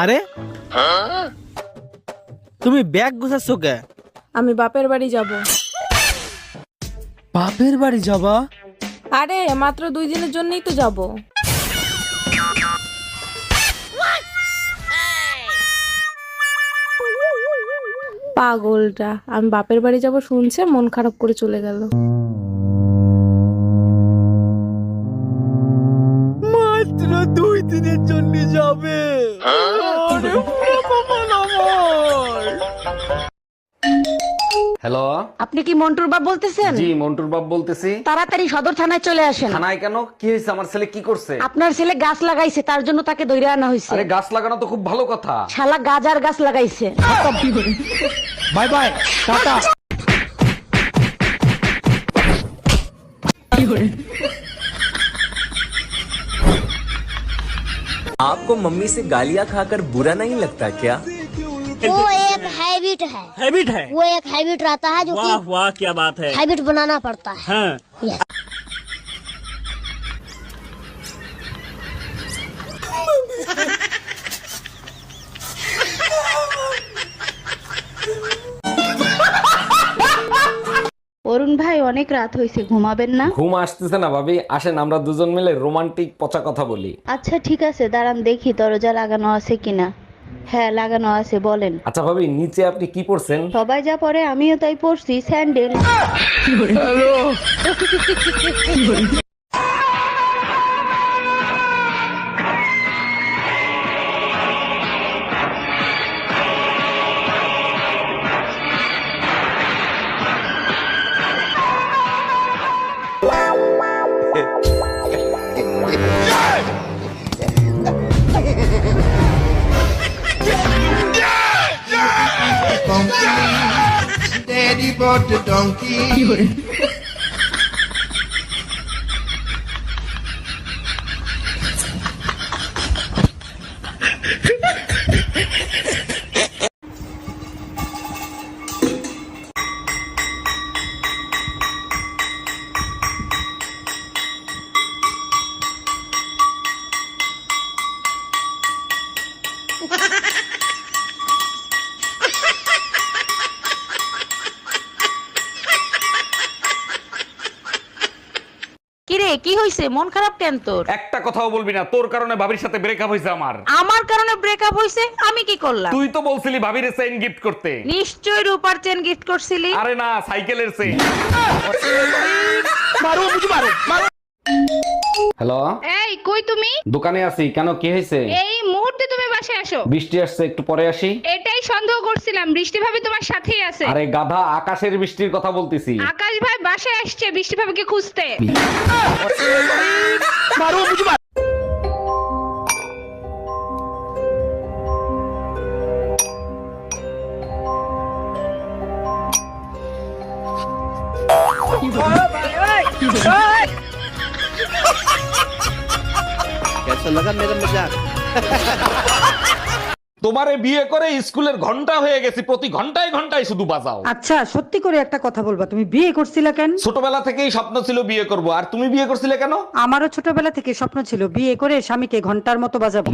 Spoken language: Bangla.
আরে? তুমি ব্যাগ গুছাচ্ছ কে? আমি বাপের বাড়ি যাব। বাপের বাড়ি যাবা? আরে মাত্র দুই দিনের জন্যই তো যাব। পাগলটা আমি বাপের বাড়ি যাব শুনছে মন খারাপ করে চলে গেল। হ্যালো আপনি কি মন্টুর বাপ বলতেছেন? জি মন্টুর বাপ বলতেছি। তাড়াতাড়ি সদর থানায় চলে আসেন। থানায় কেন? কি হয়েছে? আমার ছেলে কি করছে? আপনার ছেলে গাছ লাগাইছে তার জন্য তাকে দৈরে আনা হয়েছে আরে গাছ লাগানো তো খুব ভালো কথা। শালা গাজার গাছ লাগাইছে। বাই বাই টাটা। आपको मम्मी से गालियाँ खाकर बुरा नहीं लगता क्या? वो एक हैबिट है। हैबिट है? वो एक हैबिट रहता है जो वाह वाह क्या बात है। हैबिट बनाना पड़ता है। हाँ। অরুণ ভাই অনেক রাত হয়েছে ঘুমাবেন না? ঘুম আসতেছে না ভাবি আসেন আমরা দুজন মিলে রোমান্টিক পচা কথা বলি। আচ্ছা ঠিক আছে দাঁড়ান দেখি দরজা লাগানো আছে কিনা। হ্যাঁ লাগানো আছে বলেন। আচ্ছা ভাবি নিচে আপনি কি পড়ছেন সবাই যা পরে আমিও তাই পড়ছি sandal. Daddy bought the donkey. হইছে? মন খারাপ কেন তোর? একটা কথাও বলবি না। তোর কারণে ভাবির সাথে ব্রেকআপ হয়েছে আমার। আমার কারণে ব্রেকআপ হইছে? আমি কি করলাম? তুই তো বলছিলি ভাবির চেইন গিফট করতে। নিশ্চয় রূপার চেন গিফট করছিলি। আরে না সাইকেলের চেইন মারো বুঝি মারো হ্যালো? এই কই তুমি? দোকানে আছি। কেন কি হয়েছে এই মুহূর্তে তুমি বাসে আসো। বৃষ্টি আসছে একটু পরে আসি। এটাই সন্দেহ করছিলাম বৃষ্টি ভাবি তোমার সাথেই আছে। আরে গাধা আকাশের বৃষ্টির কথা বলতেছি। আকাশ ভাই বাসে আসছে বৃষ্টি ভাবিকে খুঁজতে। कैसा लगा मेरा मजाक তোমারে বিয়ে করে স্কুলের ঘন্টা হয়ে গেছি প্রতি ঘন্টায় ঘন্টায় শুধু বাজাও আচ্ছা সত্যি করে একটা কথা বলবা তুমি বিয়ে করছিলা কেন ছোটবেলা থেকেই স্বপ্ন ছিল বিয়ে করব আর তুমি বিয়ে করছিলে কেন আমারও ছোটবেলা থেকে স্বপ্ন ছিল বিয়ে করে স্বামীকে ঘন্টার মতো বাজাবো